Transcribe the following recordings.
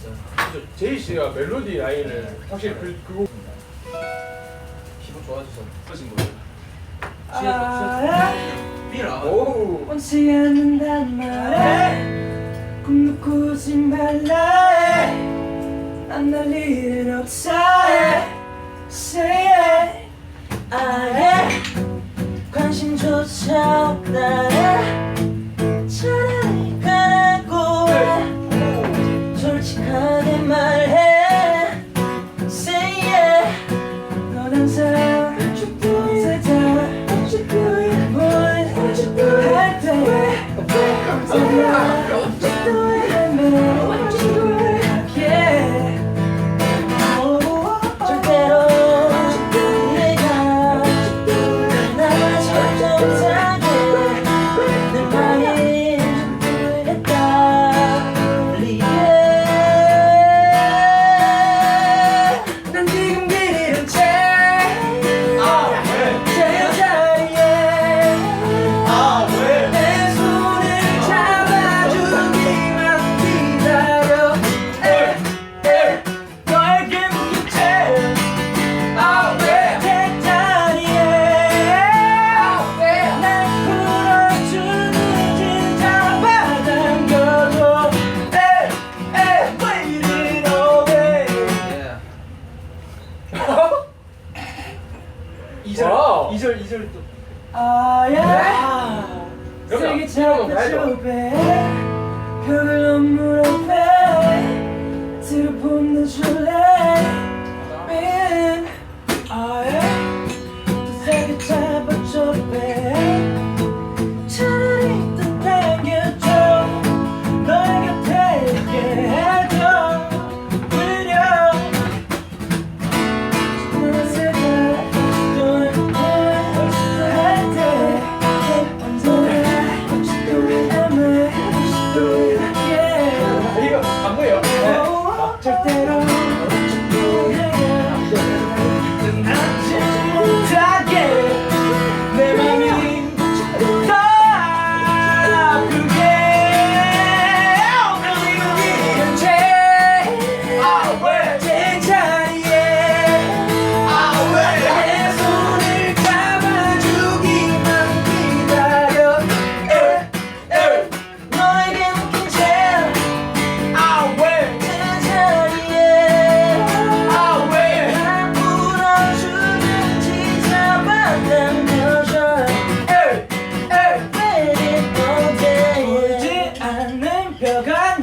진짜 제이 씨가 멜로디 라인을 확실히 그 그거 기분 좋아져서 터진 거예요. 아, 삐라. 오 원치 않는단 말에 꿈도 꾸지 말라 해 안날 일은 없어 해 Say it 아예 관심조차 없다 해. 솔직하게 말해 Say it 넌 항상 살다 뭘 할때. 절대 와우. 2절 2절 또. 아야 세게 잡고 좁에 벽을 너무 앞에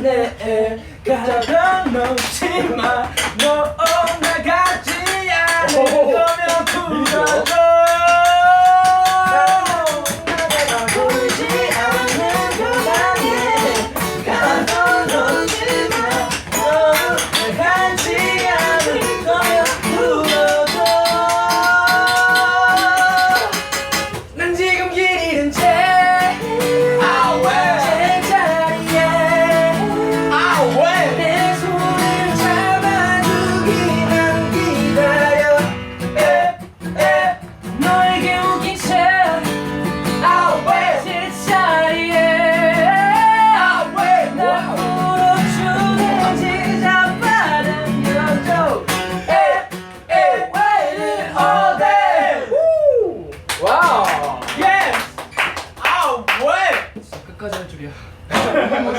내 가장 놓지 마. 너